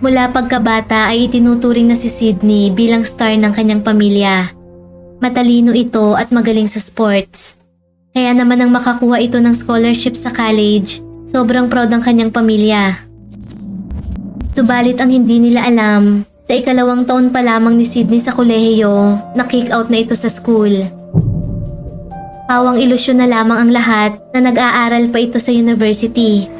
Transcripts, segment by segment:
Mula pagkabata ay itinuturing na si Sydney bilang star ng kanyang pamilya. Matalino ito at magaling sa sports. Kaya naman nang makakuha ito ng scholarship sa college, sobrang proud ng kanyang pamilya. Subalit ang hindi nila alam, sa ikalawang taon pa lamang ni Sydney sa kolehiyo, na-kick out na ito sa school. Pawang ilusyon na lamang ang lahat na nag-aaral pa ito sa university.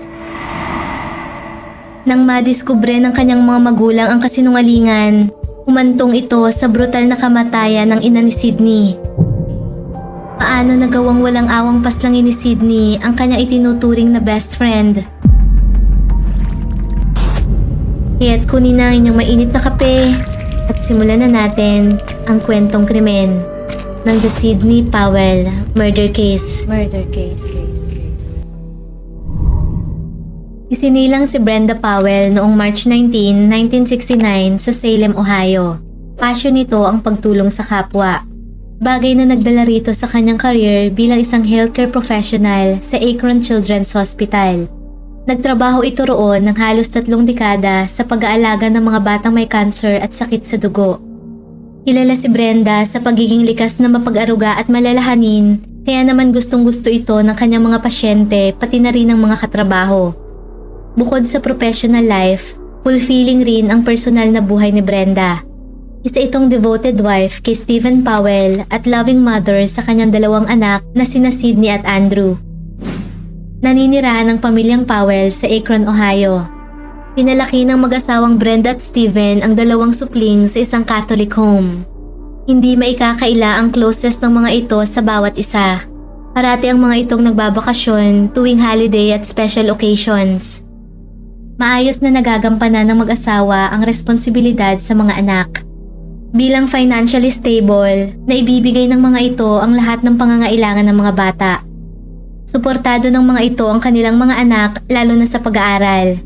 Nang madiskubre ng kanyang mga magulang ang kasinungalingan, umantong ito sa brutal na kamatayan ng ina ni Sydney. Paano nagawang walang awang paslangin ni Sydney ang kanyang itinuturing na best friend? Kaya't kunin na inyong mainit na kape at simulan na natin ang kwentong krimen ng The Sydney Powell Murder Case. Murder Case. Isinilang si Brenda Powell noong March 19, 1969 sa Salem, Ohio. Passion nito ang pagtulong sa kapwa. Bagay na nagdala rito sa kanyang career bilang isang healthcare professional sa Akron Children's Hospital. Nagtrabaho ito roon ng halos tatlong dekada sa pag-aalaga ng mga batang may cancer at sakit sa dugo. Kilala si Brenda sa pagiging likas na mapag-aruga at malalahanin, kaya naman gustong gusto ito ng kanyang mga pasyente pati na rin ng mga katrabaho. Bukod sa professional life, fulfilling rin ang personal na buhay ni Brenda. Isa itong devoted wife kay Stephen Powell at loving mother sa kanyang dalawang anak na sina Sydney at Andrew. Naninirahan ng pamilyang Powell sa Akron, Ohio. Pinalaki ng mag-asawang Brenda at Steven ang dalawang supling sa isang Catholic home. Hindi maikakaila ang closest ng mga ito sa bawat isa. Parati ang mga itong nagbabakasyon tuwing holiday at special occasions. Maayos na nagagampanan ng mag-asawa ang responsibilidad sa mga anak. Bilang financially stable, naibibigay ng mga ito ang lahat ng pangangailangan ng mga bata. Suportado ng mga ito ang kanilang mga anak lalo na sa pag-aaral.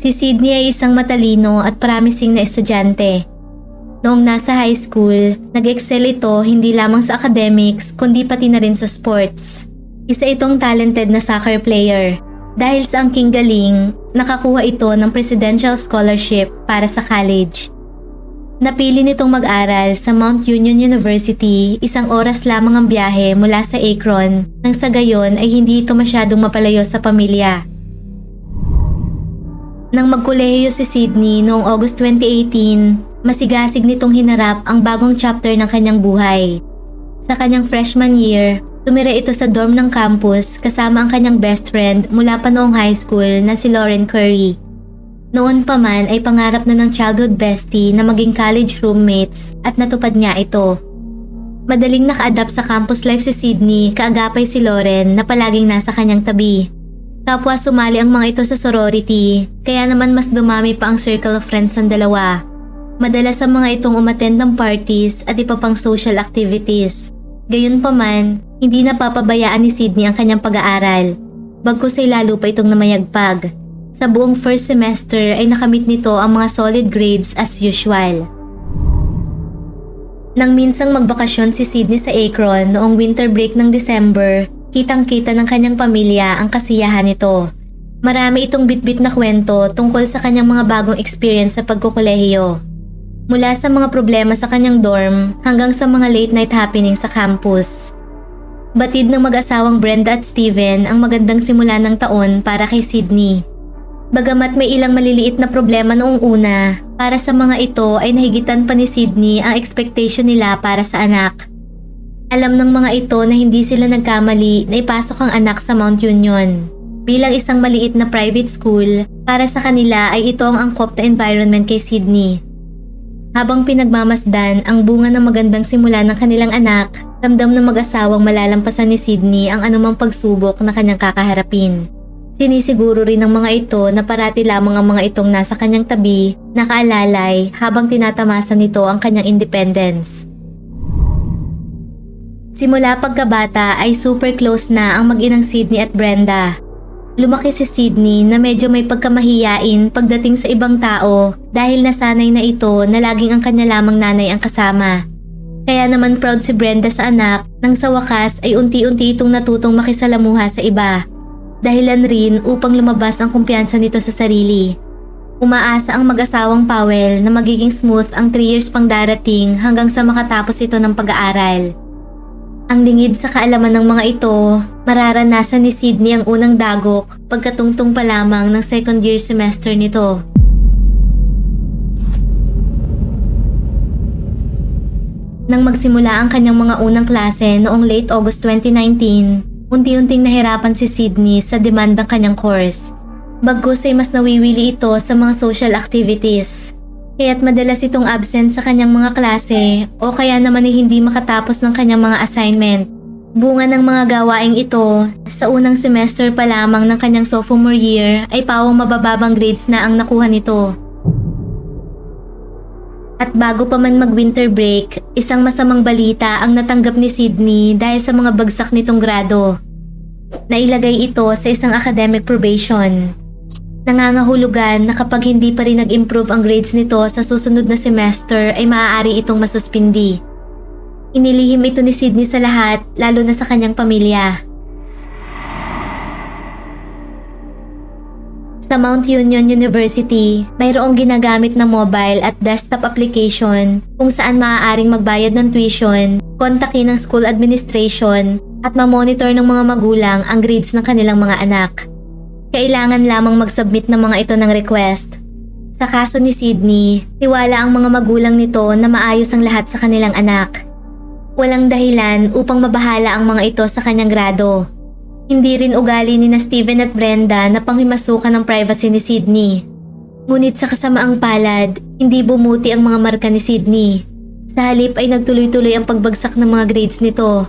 Si Sydney ay isang matalino at promising na estudyante. Noong nasa high school, nag-excel ito hindi lamang sa academics kundi pati na rin sa sports. Isa itong talented na soccer player. Dahil sa angking galing, nakakuha ito ng presidential scholarship para sa college. Napili nitong mag-aral sa Mount Union University isang oras lamang ang biyahe mula sa Akron nang sa gayon ay hindi ito masyadong mapalayo sa pamilya. Nang magkolehiyo si Sydney noong August 2018, masigasig nitong hinarap ang bagong chapter ng kanyang buhay. Sa kanyang freshman year, tumira ito sa dorm ng campus kasama ang kanyang best friend mula pa noong high school na si Lauren Curry. Noon pa man ay pangarap na ng childhood bestie na maging college roommates at natupad nga ito. Madaling naka-adapt sa campus life si Sydney, kaagapay si Lauren na palaging nasa kanyang tabi. Kapwa sumali ang mga ito sa sorority, kaya naman mas dumami pa ang circle of friends ng dalawa. Madalas ang mga itong umattend ng parties at iba pang social activities. Gayunpaman, hindi napapabayaan ni Sydney ang kanyang pag-aaral. Bagkus ay lalo pa itong namayagpag. Sa buong first semester ay nakamit nito ang mga solid grades as usual. Nang minsang magbakasyon si Sydney sa Akron noong winter break ng December, kitang-kita ng kanyang pamilya ang kasiyahan nito. Marami itong bitbit na kwento tungkol sa kanyang mga bagong experience sa pagkukolehiyo. Mula sa mga problema sa kanyang dorm hanggang sa mga late night happening sa campus. Batid ng mag-asawang Brenda at Steven ang magandang simula ng taon para kay Sydney. Bagamat may ilang maliliit na problema noong una, para sa mga ito ay nahigitan pa ni Sydney ang expectation nila para sa anak. Alam ng mga ito na hindi sila nagkamali na ipasok ang anak sa Mount Union. Bilang isang maliit na private school, para sa kanila ay ito ang angkop na environment kay Sydney. Habang pinagmamasdan ang bunga ng magandang simula ng kanilang anak, ramdam ng mag-asawang malalampasan ni Sydney ang anumang pagsubok na kanyang kakaharapin. Sinisiguro rin ng mga ito na parati lamang ang mga itong nasa kanyang tabi, nakaalalay habang tinatamasa nito ang kanyang independence. Simula pagkabata ay super close na ang mag-inang Sydney at Brenda. Lumaki si Sydney na medyo may pagkamahiyain pagdating sa ibang tao dahil nasanay na ito na laging ang kanya lamang nanay ang kasama. Kaya naman proud si Brenda sa anak nang sa wakas ay unti-unti itong natutong makisalamuha sa iba. Dahilan rin upang lumabas ang kumpiyansa nito sa sarili. Umaasa ang mag-asawang Powell na magiging smooth ang 3 years pang darating hanggang sa makatapos ito ng pag-aaral. Ang lingid sa kaalaman ng mga ito, mararanasan ni Sydney ang unang dagok pagkatungtong pa lamang ng second year semester nito. Nang magsimula ang kanyang mga unang klase noong late August 2019, unti-unting nahirapan si Sydney sa demand ng kanyang course. Bagkus ay mas nawiwili ito sa mga social activities. Kaya't madalas itong absent sa kanyang mga klase o kaya naman ay hindi makatapos ng kanyang mga assignment. Bunga ng mga gawaing ito, sa unang semester pa lamang ng kanyang sophomore year ay pawang mabababang grades na ang nakuha nito. At bago pa man mag-winter break, isang masamang balita ang natanggap ni Sydney dahil sa mga bagsak nitong grado. Nailagay ito sa isang academic probation. Nangangahulugan na kapag hindi pa rin nag-improve ang grades nito sa susunod na semester ay maaari itong masuspindi. Inilihim ito ni Sydney sa lahat, lalo na sa kanyang pamilya. Sa Mount Union University, mayroong ginagamit na mobile at desktop application kung saan maaaring magbayad ng tuition, kontakin ng school administration, at mamonitor ng mga magulang ang grades ng kanilang mga anak. Kailangan lamang mag-submit ng mga ito ng request. Sa kaso ni Sydney, tiwala ang mga magulang nito na maayos ang lahat sa kanilang anak. Walang dahilan upang mabahala ang mga ito sa kanyang grado. Hindi rin ugali ni na Steven at Brenda na panghimasukan ng privacy ni Sydney. Ngunit sa kasamaang palad, hindi bumuti ang mga marka ni Sydney. Sa halip ay nagtuloy-tuloy ang pagbagsak ng mga grades nito.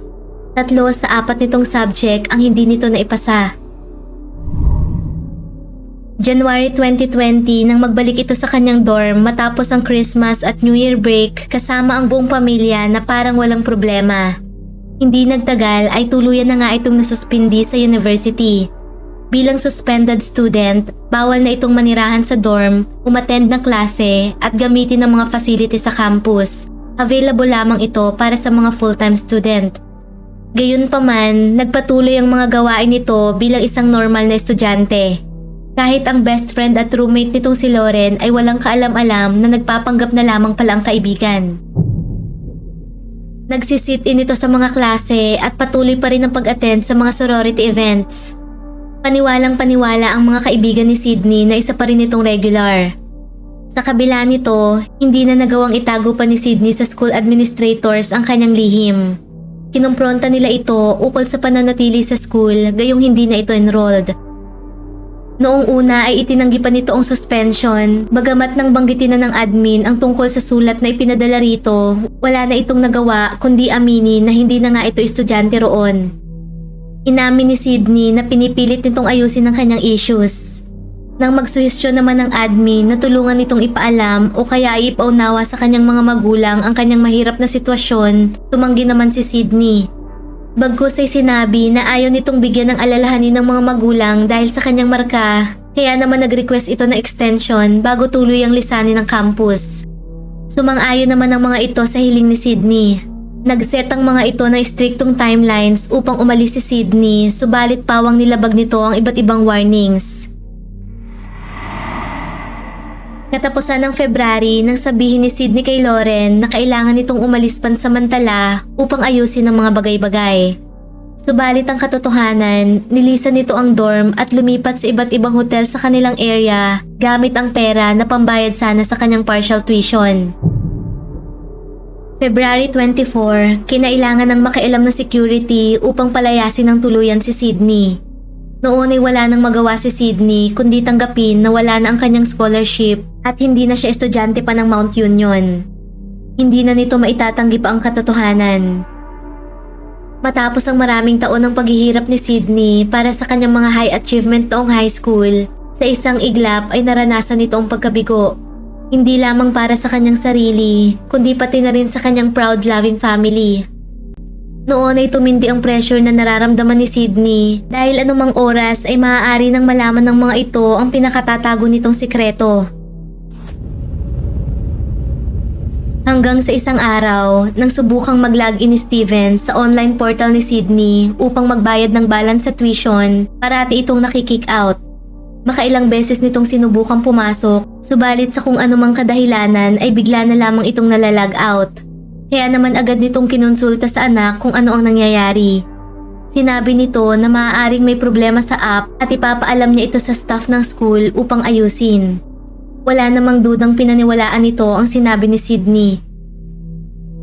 Tatlo sa apat nitong subject ang hindi nito naipasa. January 2020 nang magbalik ito sa kanyang dorm matapos ang Christmas at New Year break kasama ang buong pamilya na parang walang problema. Hindi nagtagal ay tuluyan na nga itong nasuspindi sa university. Bilang suspended student, bawal na itong manirahan sa dorm, umattend ng klase at gamitin ng mga facility sa campus. Available lamang ito para sa mga full-time student. Gayunpaman, nagpatuloy ang mga gawain nito bilang isang normal na estudyante. Kahit ang best friend at roommate nitong si Lauren ay walang kaalam-alam na nagpapanggap na lamang pala ang kaibigan. Nagsisit in ito sa mga klase at patuloy pa rin ang pag-attend sa mga sorority events. Paniwalang paniwala ang mga kaibigan ni Sydney na isa pa rin itong regular. Sa kabila nito, hindi na nagawang itago pa ni Sydney sa school administrators ang kanyang lihim. Kinumpronta nila ito ukol sa pananatili sa school gayong hindi na ito enrolled. Noong una ay itinanggi pa nito ang suspension, bagamat nang banggitin na ng admin ang tungkol sa sulat na ipinadala rito, wala na itong nagawa kundi aminin na hindi na nga ito estudyante roon. Inamin ni Sydney na pinipilit nitong ayusin ang kanyang issues. Nang magsuhestyon naman ng admin na tulungan itong ipaalam o kaya ay ipaunawa sa kanyang mga magulang ang kanyang mahirap na sitwasyon, tumanggi naman si Sydney. Bagkus ay sinabi na ayaw nitong bigyan ng alalahanin ng mga magulang dahil sa kanyang marka, kaya naman nag-request ito na extension bago tuloy ang lisanin ng campus. Sumang-ayon naman ang mga ito sa hiling ni Sydney. Nag-set ang mga ito ng striktong timelines upang umalis si Sydney subalit pawang nilabag nito ang iba't ibang warnings. Katapusan ng February nang sabihin ni Sydney kay Lauren na kailangan nitong umalis pansamantala upang ayusin ang mga bagay-bagay. Subalit ang katotohanan, nilisan nito ang dorm at lumipat sa iba't ibang hotel sa kanilang area gamit ang pera na pambayad sana sa kanyang partial tuition. February 24, kinailangan ng makialam na security upang palayasin ng tuluyan si Sydney. Noon ay wala nang magawa si Sydney kundi tanggapin na wala na ang kanyang scholarship at hindi na siya estudyante pa ng Mount Union. Hindi na nito maitatanggi pa ang katotohanan. Matapos ang maraming taon ng paghihirap ni Sydney para sa kanyang mga high achievement noong high school, sa isang iglap ay naranasan nito ang pagkabigo. Hindi lamang para sa kanyang sarili, kundi pati na rin sa kanyang proud loving family. Noon ay tumindi ang pressure na nararamdaman ni Sydney dahil anumang oras ay maaari nang malaman ng mga ito ang pinakatatago nitong sikreto. Hanggang sa isang araw, nang subukang mag-login ni Steven sa online portal ni Sydney upang magbayad ng balance sa tuition, parati itong nakikick out. Makailang beses nitong sinubukang pumasok, subalit sa kung anumang kadahilanan ay bigla na lamang itong nalalag out. Kaya naman agad nitong kinonsulta sa anak kung ano ang nangyayari. Sinabi nito na maaaring may problema sa app at ipapaalam niya ito sa staff ng school upang ayusin. Wala namang dudang pinaniwalaan nito ang sinabi ni Sydney.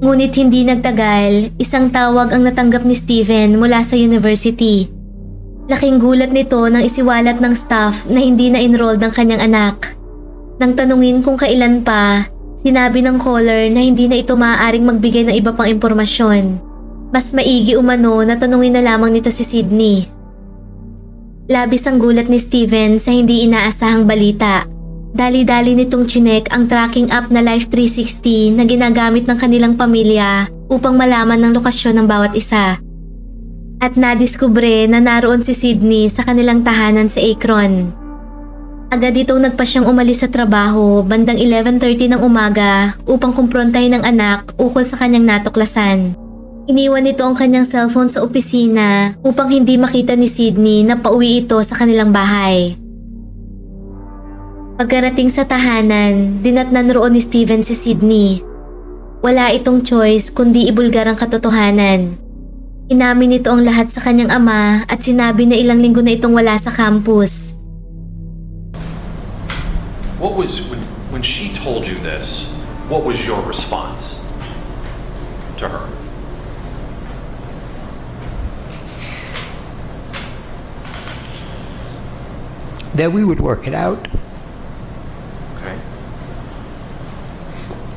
Ngunit hindi nagtagal, isang tawag ang natanggap ni Steven mula sa university. Laking gulat nito nang isiwalat ng staff na hindi na enrolled ang kanyang anak. Nang tanungin kung kailan pa, sinabi ng caller na hindi na ito maaaring magbigay ng iba pang impormasyon. Mas maigi umano na tanungin na lamang nito si Sydney. Labis ang gulat ni Steven sa hindi inaasahang balita. Dali-dali nitong chinek ang tracking app na Life360 na ginagamit ng kanilang pamilya upang malaman ng lokasyon ng bawat isa. At nadiskubre na naroon si Sydney sa kanilang tahanan sa Akron. Agad itong nagpa siyang umalis sa trabaho bandang 11.30 ng umaga upang kumprontahin ng anak ukol sa kanyang natuklasan. Iniwan nito ang kanyang cellphone sa opisina upang hindi makita ni Sydney na pauwi ito sa kanilang bahay. Pagkarating sa tahanan, dinatnan roon ni Steven si Sydney. Wala itong choice kundi ibulgar ang katotohanan. Inamin nito ang lahat sa kanyang ama at sinabi na ilang linggo na itong wala sa campus. What was when, when she told you this? What was your response to her? that we would work it out. Okay.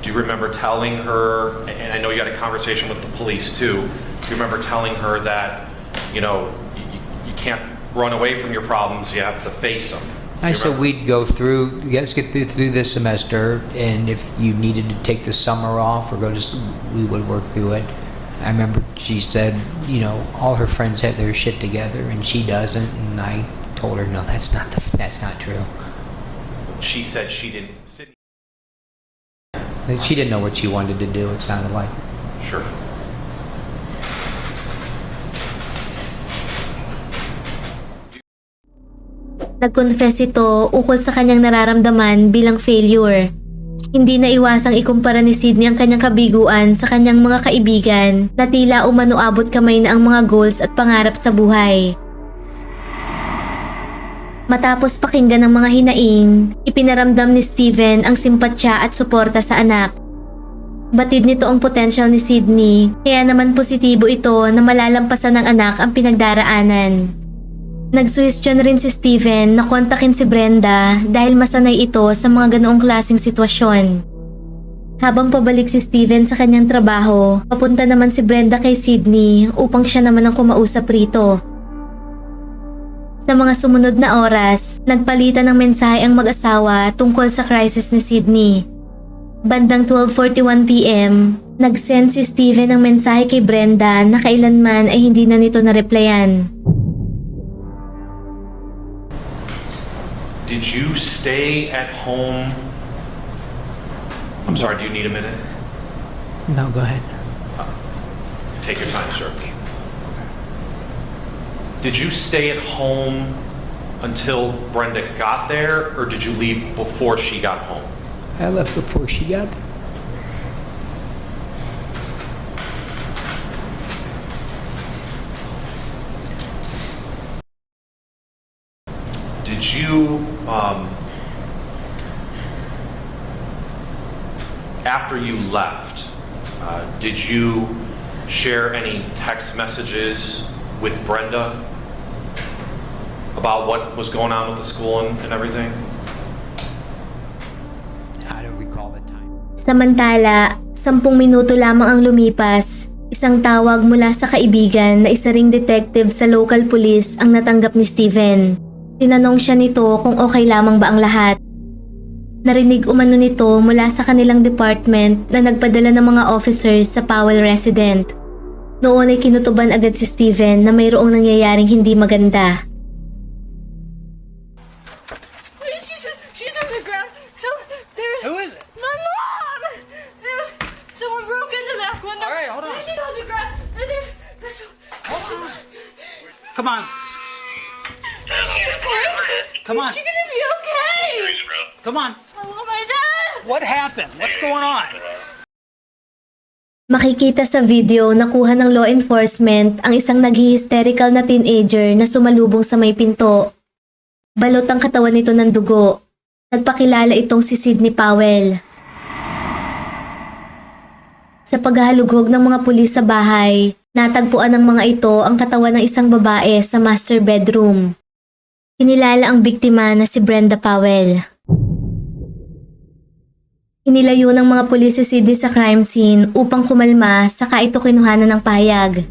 Do you remember telling her? And I know you had a conversation with the police too. Do you remember telling her that you know you, you can't run away from your problems? You have to face them. I said we'd go through, let's get through, through this semester, and if you needed to take the summer off or go to, s- we would work through it. I remember she said, you know, all her friends have their shit together and she doesn't, and I told her, no, that's not the, that's not true. She said she didn't. Sydney- She didn't know what she wanted to do. It sounded like. Sure. Nag-confess ito ukol sa kanyang nararamdaman bilang failure. Hindi na iwasang ikumpara ni Sydney ang kanyang kabiguan sa kanyang mga kaibigan na tila umano abot kamay na ang mga goals at pangarap sa buhay. Matapos pakinggan ng mga hinaing, ipinaramdam ni Steven ang simpatsya at suporta sa anak. Batid nito ang potensyal ni Sydney, kaya naman positibo ito na malalampasan ng anak ang pinagdaraanan. Nagsuhestyon rin si Steven na kontakin si Brenda dahil masanay ito sa mga ganoong klaseng sitwasyon. Habang pabalik si Steven sa kanyang trabaho, papunta naman si Brenda kay Sydney upang siya naman ang kumausap rito. Sa mga sumunod na oras, nagpalitan ng mensahe ang mag-asawa tungkol sa crisis ni Sydney. Bandang 12.41pm, nag-send si Steven ng mensahe kay Brenda na kailanman ay hindi na nito na-replyan. Did you stay at home? I'm sorry. Do you need a minute? No, go ahead. Take your time, sir. Did you stay at home until Brenda got there, or did you leave before she got home? I left before she got there. Did you, um, after you left, uh, did you share any text messages with Brenda about what was going on with the school and, and everything? I don't recall the time. Samantala, sampung minuto lamang ang lumipas. Isang tawag mula sa kaibigan na isa ring detective sa local police ang natanggap ni Steven. Tinanong siya nito kung okay lamang ba ang lahat. Narinig umano nito mula sa kanilang department na nagpadala ng mga officers sa Powell resident. Noon ay kinutuban agad si Steven na mayroong nangyayaring hindi maganda. Come on. Is she gonna be okay? Come on. I want my dad. What happened? What's going on? Makikita sa video na kuha ng law enforcement ang isang naghi-hysterical na teenager na sumalubong sa may pinto. Balot ang katawan nito ng dugo. Nagpakilala itong si Sidney Powell. Sa paghahalughog ng mga pulis sa bahay, natagpuan ng mga ito ang katawan ng isang babae sa master bedroom. Kinilala ang biktima na si Brenda Powell. Inilayo ng mga pulis si Sidney sa crime scene upang kumalma saka ito kinuhanan ng pahayag.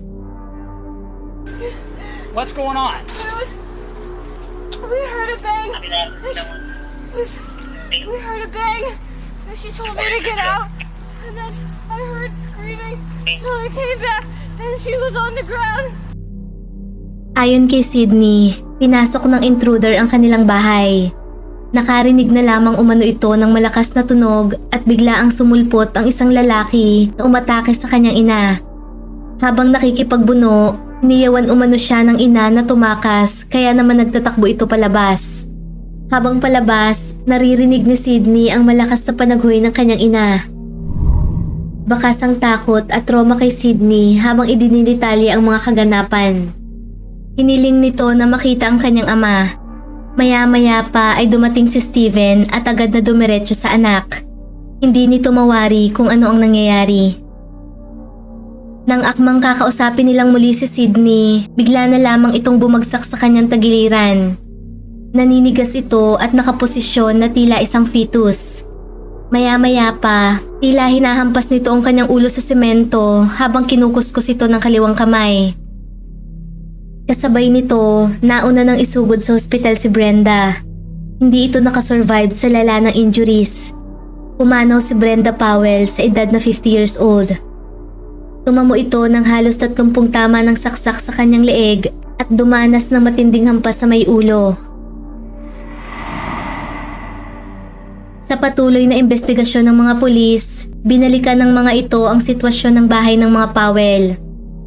What's going on? We heard a bang. We heard a bang. And she told me to get out. And then I heard screaming. So I came back and she was on the ground. Ayon kay Sidney, pinasok ng intruder ang kanilang bahay. Nakarinig na lamang umano ito ng malakas na tunog at bigla ang sumulpot ang isang lalaki na umatake sa kanyang ina. Habang nakikipagbuno, niyawan umano siya ng ina na tumakas kaya naman nagtatakbo ito palabas. Habang palabas, naririnig ni Sidney ang malakas na panaghoy ng kanyang ina. Bakas ang takot at trauma kay Sidney habang idinidetalye ang mga kaganapan. Hiniling nito na makita ang kanyang ama. Maya-maya pa ay dumating si Steven at agad na dumiretso sa anak. Hindi nito mawari kung ano ang nangyayari. Nang akmang kakausapin nilang muli si Sydney, bigla na lamang itong bumagsak sa kanyang tagiliran. Naninigas ito at nakaposisyon na tila isang fetus. Maya-maya pa, tila hinahampas nito ang kanyang ulo sa semento habang kinukuskus ito ng kaliwang kamay. Kasabay nito, nauna nang isugod sa ospital si Brenda. Hindi ito nakasurvive sa lala ng injuries. Pumanaw si Brenda Powell sa edad na 50 years old. Tumamo ito ng halos 30 tama ng saksak sa kanyang leeg at dumanas ng matinding hampas sa may ulo. Sa patuloy na investigasyon ng mga pulis, binalikan ng mga ito ang sitwasyon ng bahay ng mga Powell.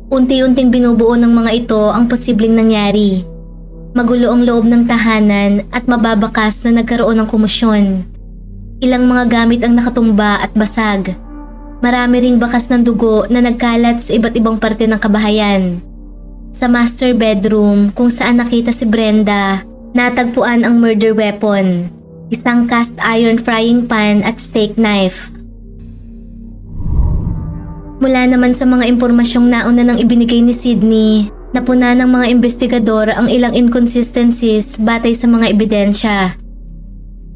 Unti-unting binubuo ng mga ito ang posibleng nangyari. Magulo ang loob ng tahanan at mababakas na nagkaroon ng kumusyon. Ilang mga gamit ang nakatumba at basag. Marami ring bakas ng dugo na nagkalat sa iba't ibang parte ng kabahayan. Sa master bedroom kung saan nakita si Brenda, natagpuan ang murder weapon, isang cast iron frying pan at steak knife. Mula naman sa mga impormasyong nauna nang ibinigay ni Sydney, napuna ng mga investigador ang ilang inconsistencies batay sa mga ebidensya.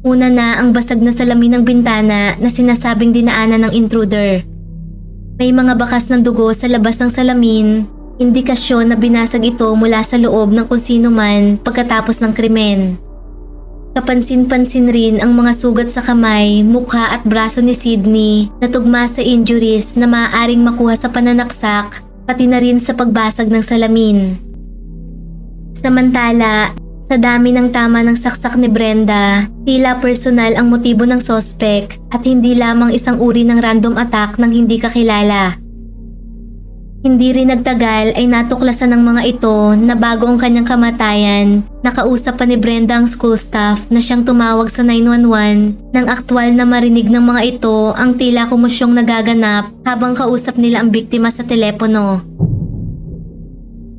Una na ang basag na salamin ng bintana na sinasabing dinaanan ng intruder. May mga bakas ng dugo sa labas ng salamin, indikasyon na binasag ito mula sa loob ng kung sino man pagkatapos ng krimen. Kapansin-pansin rin ang mga sugat sa kamay, mukha at braso ni Sydney na tugma sa injuries na maaaring makuha sa pananaksak pati na rin sa pagbasag ng salamin. Samantala, sa dami ng tama ng saksak ni Brenda, tila personal ang motibo ng sospek at hindi lamang isang uri ng random attack ng hindi kakilala. Hindi rin nagtagal ay natuklasan ng mga ito na bago ang kanyang kamatayan, nakausap pa ni Brenda ang school staff na siyang tumawag sa 911 nang aktwal na marinig ng mga ito ang tila kumusyong nagaganap habang kausap nila ang biktima sa telepono.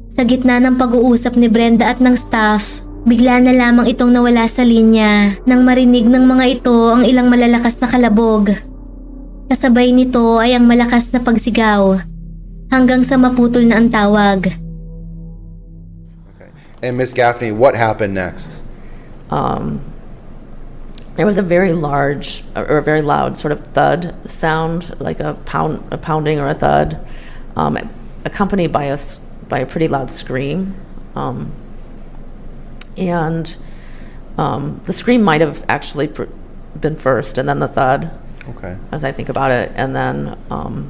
Sa gitna ng pag-uusap ni Brenda at ng staff, bigla na lamang itong nawala sa linya nang marinig ng mga ito ang ilang malalakas na kalabog. Kasabay nito ay ang malakas na pagsigaw hanggang sa maputol na ang tawag. Okay. And Miss Gaffney, what happened next? um, there was a very large or a very loud sort of thud sound, like a pound, a pounding or a thud, um, accompanied by a s- by a pretty loud scream, um, and um, the scream might have actually pr- been first, and then the thud, Okay. as I think about it, and then um,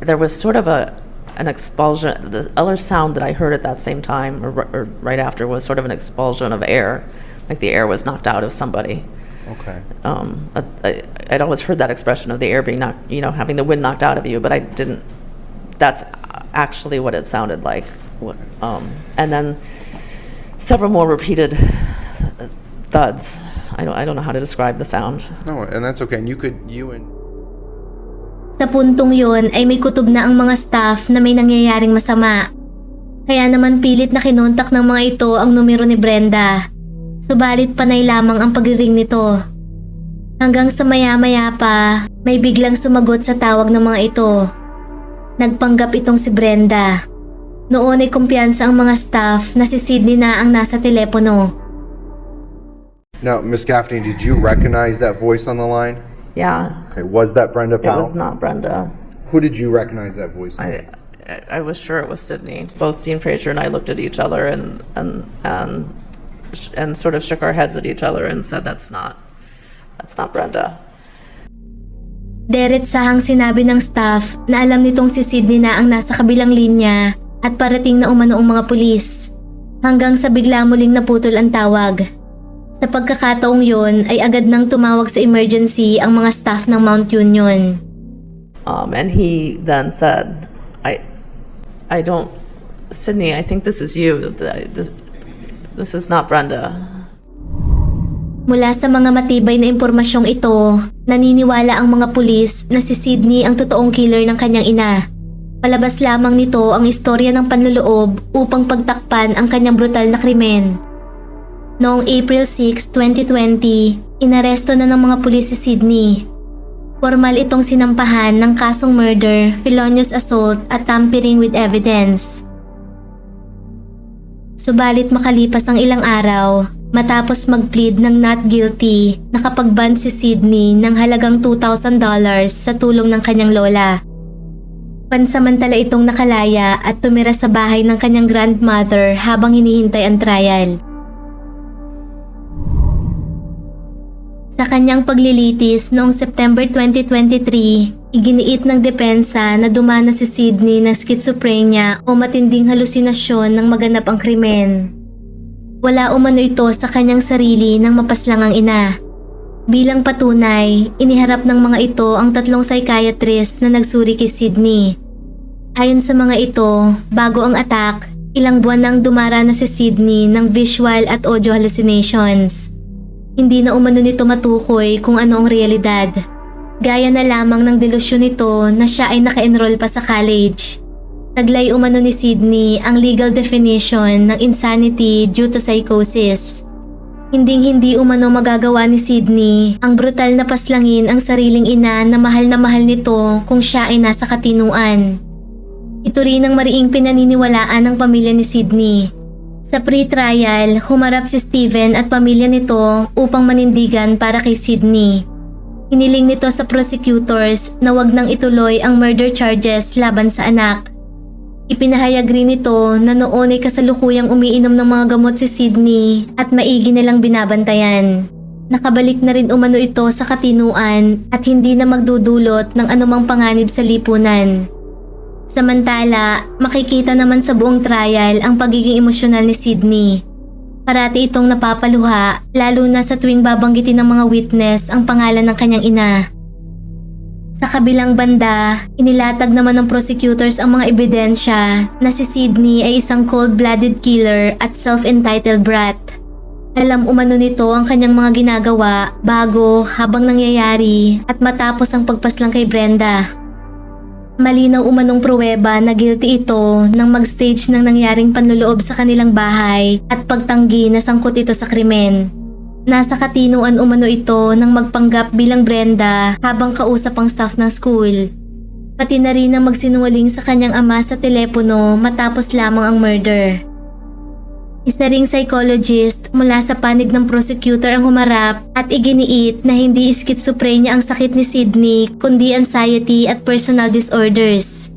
there was sort of a an expulsion. The other sound that I heard at that same time, or, r- or right after, was sort of an expulsion of air, like the air was knocked out of somebody. Okay. Um, I, I, I'd always heard that expression of the air being knocked, you know, having the wind knocked out of you, but I didn't. That's actually what it sounded like. What, um, and then several more repeated thuds. I don't, I don't know how to describe the sound. No, and that's okay. And you could, you and Sa puntong yon ay may kutob na ang mga staff na may nangyayaring masama. Kaya naman pilit na kinontak ng mga ito ang numero ni Brenda. Subalit panay lamang ang pagriring nito. Hanggang sa maya-maya pa, may biglang sumagot sa tawag ng mga ito. Nagpanggap itong si Brenda. Noon ay kumpiyansa ang mga staff na si Sydney na ang nasa telepono. now, Miss Gaffney, did you recognize that voice on the line? Yeah, Okay, was that Brenda it Powell? was not Brenda. Who did you recognize that voice? to I, I was sure it was Sydney. Both Dean Fraser and I looked at each other and and and sh- and sort of shook our heads at each other and said, "That's not, that's not Brenda." Deretsahang sinabi ng staff na alam nitong si Sydney na ang nasa kabilang linya at parating na umano ang mga pulis. Hanggang sa bigla muling naputol ang tawag. Sa pagkakataong yon ay agad nang tumawag sa emergency ang mga staff ng Mount Union. Um, and he then said, "I, I don't, Sydney. I think this is you. Th- This, this is not Brenda." Mula sa mga matibay na impormasyong ito, naniniwala ang mga pulis na si Sydney ang totoong killer ng kanyang ina. Palabas lamang nito ang istorya ng panluloob upang pagtakpan ang kanyang brutal na krimen. Noong April 6, 2020, inaresto na ng mga pulis si Sydney. Formal itong sinampahan ng kasong murder, felonious assault at tampering with evidence. Subalit makalipas ang ilang araw, matapos mag-plead ng not guilty, nakapag-ban si Sydney ng halagang $2,000 sa tulong ng kanyang lola. Pansamantala itong nakalaya at tumira sa bahay ng kanyang grandmother habang hinihintay ang trial. Sa kanyang paglilitis noong September 2023, iginiit ng depensa na dumana si Sydney ng schizophrenia o matinding halusinasyon nang maganap ang krimen. Wala umano ito sa kanyang sarili nang mapaslang ang ina. Bilang patunay, iniharap ng mga ito ang tatlong psychiatrist na nagsuri kay Sydney. Ayon sa mga ito, bago ang attack, ilang buwan nang dumara na si Sydney ng visual at audio hallucinations. Hindi na umano nito matukoy kung ano ang realidad. Gaya na lamang ng delusyon nito na siya ay naka-enroll pa sa college. Taglay umano ni Sydney ang legal definition ng insanity due to psychosis. Hinding hindi umano magagawa ni Sydney ang brutal na paslangin ang sariling ina na mahal na mahal nito kung siya ay nasa katinuan. Ito rin ang mariing pinaniniwalaan ng pamilya ni Sydney. Sa pre-trial, humarap si Steven at pamilya nito upang manindigan para kay Sydney. Hiniling nito sa prosecutors na wag nang ituloy ang murder charges laban sa anak. Ipinahayag rin nito na noon ay kasalukuyang umiinom ng mga gamot si Sydney at maigi nilang binabantayan. Nakabalik na rin umano ito sa katinuan at hindi na magdudulot ng anumang panganib sa lipunan. Samantala, makikita naman sa buong trial ang pagiging emosyonal ni Sydney. Parati itong napapaluha lalo na sa tuwing babanggitin ng mga witness ang pangalan ng kanyang ina. Sa kabilang banda, inilatag naman ng prosecutors ang mga ebidensya na si Sydney ay isang cold-blooded killer at self-entitled brat. Alam umano nito ang kanyang mga ginagawa bago, habang nangyayari at matapos ang pagpaslang kay Brenda. Malinaw umanong pruweba na guilty ito nang mag-stage ng nangyaring panluloob sa kanilang bahay at pagtanggi na sangkot ito sa krimen. Nasa katinuan umano ito nang magpanggap bilang Brenda habang kausap ang staff ng school. Pati na rin ang magsinungaling sa kanyang ama sa telepono matapos lamang ang murder. Isa ring psychologist mula sa panig ng prosecutor ang humarap at iginiit na hindi schizophrenia ang sakit ni Sydney kundi anxiety at personal disorders.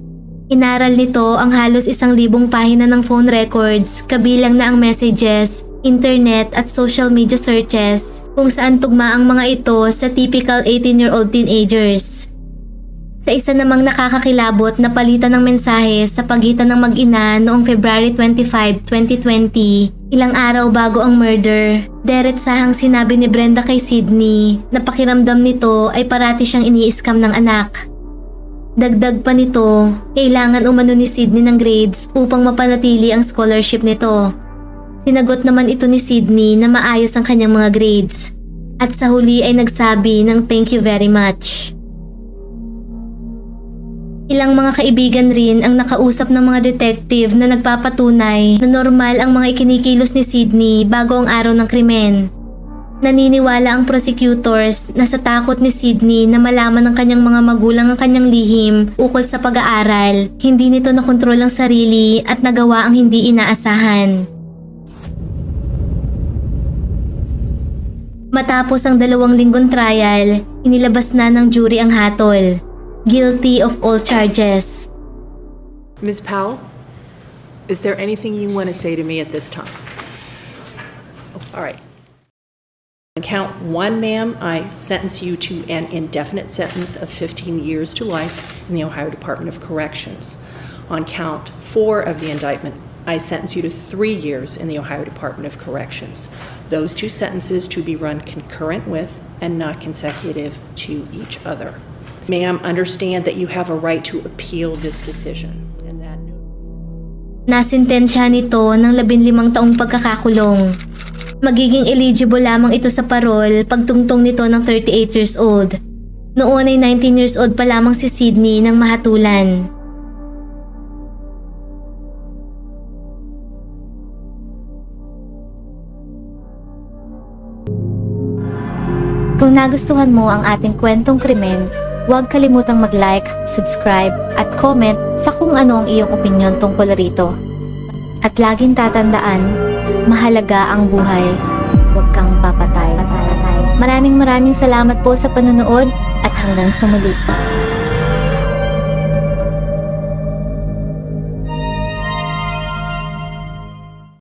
Inaral nito ang halos isang libong pahina ng phone records kabilang na ang messages, internet at social media searches kung saan tugma ang mga ito sa typical 18-year-old teenagers. Sa isa namang nakakakilabot na palitan ng mensahe sa pagitan ng mag-ina noong February 25, 2020, ilang araw bago ang murder, deretsahang sinabi ni Brenda kay Sydney na pakiramdam nito ay parati siyang ini-scam ng anak. Dagdag pa nito, kailangan umano ni Sydney ng grades upang mapanatili ang scholarship nito. Sinagot naman ito ni Sydney na maayos ang kanyang mga grades. At sa huli ay nagsabi ng thank you very much. Ilang mga kaibigan rin ang nakausap ng mga detective na nagpapatunay na normal ang mga ikinikilos ni Sydney bago ang araw ng krimen. Naniniwala ang prosecutors na sa takot ni Sydney na malaman ng kanyang mga magulang ang kanyang lihim ukol sa pag-aaral, hindi nito nakontrol ang sarili at nagawa ang hindi inaasahan. Matapos ang dalawang linggong trial, inilabas na ng jury ang hatol. Guilty of all charges. Ms. Powell, is there anything you want to say to me at this time? Oh, All right. On count one, ma'am, I sentence you to an indefinite sentence of 15 years to life in the Ohio Department of Corrections. On count four of the indictment, I sentence you to three years in the Ohio Department of Corrections. Those two sentences to be run concurrent with and not consecutive to each other. Ma'am, understand that you have a right to appeal this decision and that Nasintensya nito ng 15 taong pagkakakulong. Magiging eligible lamang ito sa parol pagtungtong nito ng 38 years old. Noon ay 19 years old pa lamang si Sydney nang mahatulan. Kung nagustuhan mo ang ating kwentong krimen, huwag kalimutang mag-like, subscribe, at comment sa kung ano ang iyong opinion tungkol rito. At laging tatandaan, mahalaga ang buhay. Huwag kang papatay. Maraming maraming salamat po sa panonood at hanggang sa muli.